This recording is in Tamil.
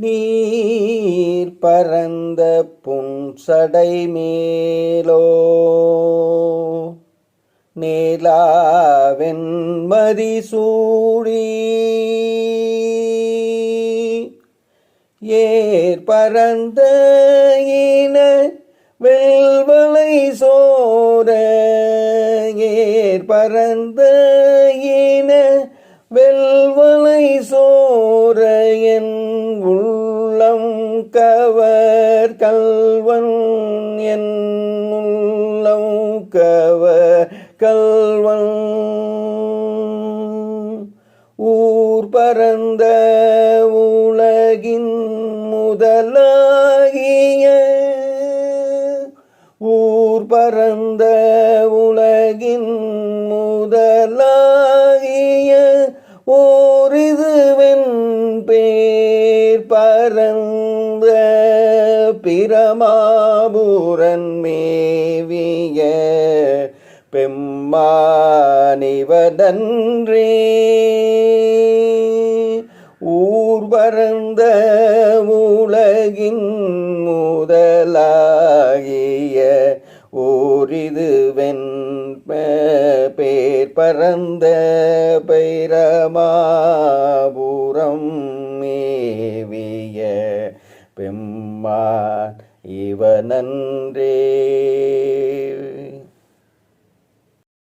நீர் பரந்த புன்சடை மேலோ நேலாவெண்மதி சூடி ஏர் பரந்த இன வெல்வலை சோர ஏர் பரந்த இன வெல்வலை சோர என் கவர் கல்வன் என் கவர் கல்வன். ஊர் பரந்த உலகின் முதலாகிய ஊர் பரந்த உலகின் முதலாகிய ஓரிதுவென் பேர் பரந்த பிரமாபுரன் மேவிய பெம்மானிவதன்றே. ஊர்வரந்த உலகின் முதலாகிய ஓரிதுவென் பேர் பரந்த பைரமாபுரம் மேவிய பெம்மான் இவனன்றே.